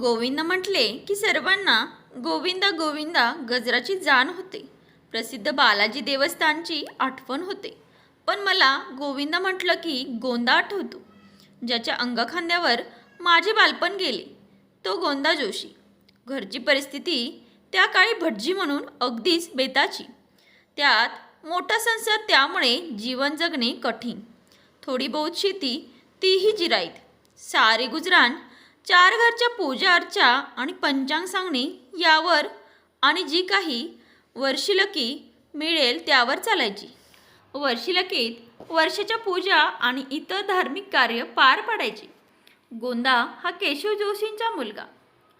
गोविंद म्हटले की सर्वांना गोविंदा गोविंदा गजराची जाण होते. प्रसिद्ध बालाजी देवस्थानची आठवण होते. पण मला गोविंद म्हटलं की गोंदा आठवतो. ज्याच्या अंगखांद्यावर माझे बालपण गेले. तो गोंदा जोशी. घरची परिस्थिती त्या काळी भटजी म्हणून अगदीच बेताची. त्यात मोठा संसार त्यामुळे जीवन जगणे कठीण. थोडी बहुत शेती तीही जिराईत. सारे गुजरान चार घरच्या पूजा अर्चा आणि पंचांग सांगणे यावर आणि जी काही वर्षिलकी मिळेल त्यावर चालायची. वर्षिलकीत वर्षाच्या पूजा आणि इतर धार्मिक कार्य पार पाडायची. गोंदा हा केशव जोशींचा मुलगा.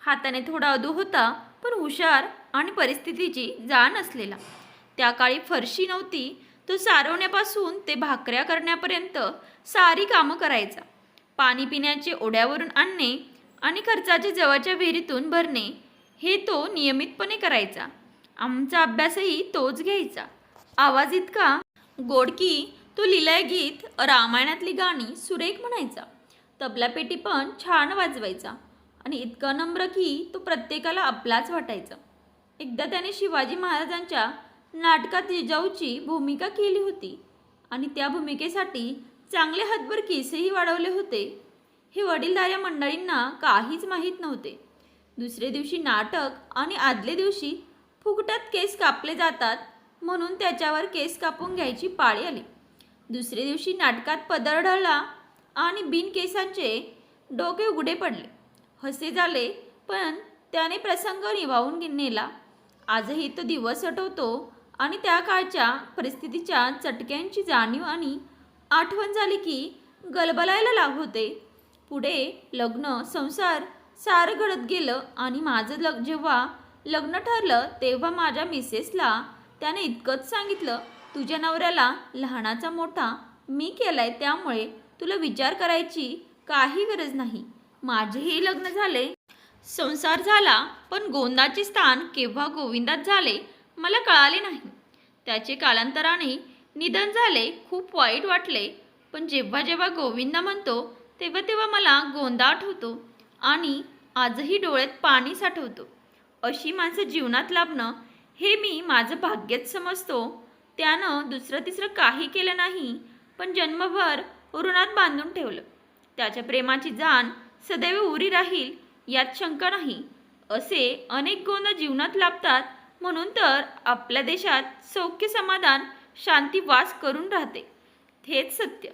हाताने थोडा अधू होता पण हुशार आणि परिस्थितीची जाण असलेला. त्या काळी फरशी नव्हती तो सारवण्यापासून ते भाकऱ्या करण्यापर्यंत सारी कामं करायचा. पाणी पिण्याचे ओढ्यावरून आणणे आणि खर्चाचे जवळच्या विहिरीतून भरणे हे तो नियमितपणे करायचा. आमचा अभ्यासही तोच घ्यायचा. आवाज इतका गोड की तो लिलाय गीत रामायणातली गाणी सुरेख म्हणायचा. तबलापेटी पण छान वाजवायचा. आणि इतका नम्र की तो प्रत्येकाला आपलाच वाटायचा. एकदा त्याने शिवाजी महाराजांच्या नाटकात जिजाऊची भूमिका केली होती. आणि त्या भूमिकेसाठी चांगले हातभर केसही वाढवले होते. हे वडीलधाऱ्या मंडळींना काहीच माहीत नव्हते. दुसरे दिवशी नाटक आणि आदले दिवशी फुकटात केस कापले जातात म्हणून त्याच्यावर केस कापून घ्यायची पाळी आली. दुसरे दिवशी नाटकात पदर ढळला आणि बिनकेसांचे डोके उघडे पडले. हसे झाले पण त्याने प्रसंग निभावून नेला. आजही तो दिवस आठवतो आणि त्या काळच्या परिस्थितीच्या चटक्यांची जाणीव आणि आठवण झाली की गलबलायला लाभ होते. पुढे लग्न संसार सारं घडत गेलं आणि माझं लग जेव्हा लग्न ठरलं तेव्हा माझ्या मिसेसला त्याने इतकंच सांगितलं तुझ्या नवऱ्याला लहानाचा मोठा मी केलाय त्यामुळे तुला विचार करायची काही गरज नाही. माझेही लग्न झाले संसार झाला पण गोंदाचे स्थान केव्हा गोविंदात झाले मला कळाले नाही. त्याचे कालांतराने निधन झाले खूप वाईट वाटले पण जेव्हा जेव्हा गोविंदा म्हणतो तेव्हा तेव्हा मला गोंदा आठवतो आणि आजही डोळ्यात पाणी साठवतो. अशी माणसं जीवनात लाभणं हे मी माझं भाग्यच समजतो. त्यानं दुसरं तिसरं काही केलं नाही पण जन्मभर ऋणात बांधून ठेवलं. त्याच्या प्रेमाची जाण सदैव उरी राहील यात शंका नाही. असे अनेक गोंद जीवनात लाभतात म्हणून तर आपल्या देशात सौख्य समाधान शांती वास करून राहते. हेच सत्य.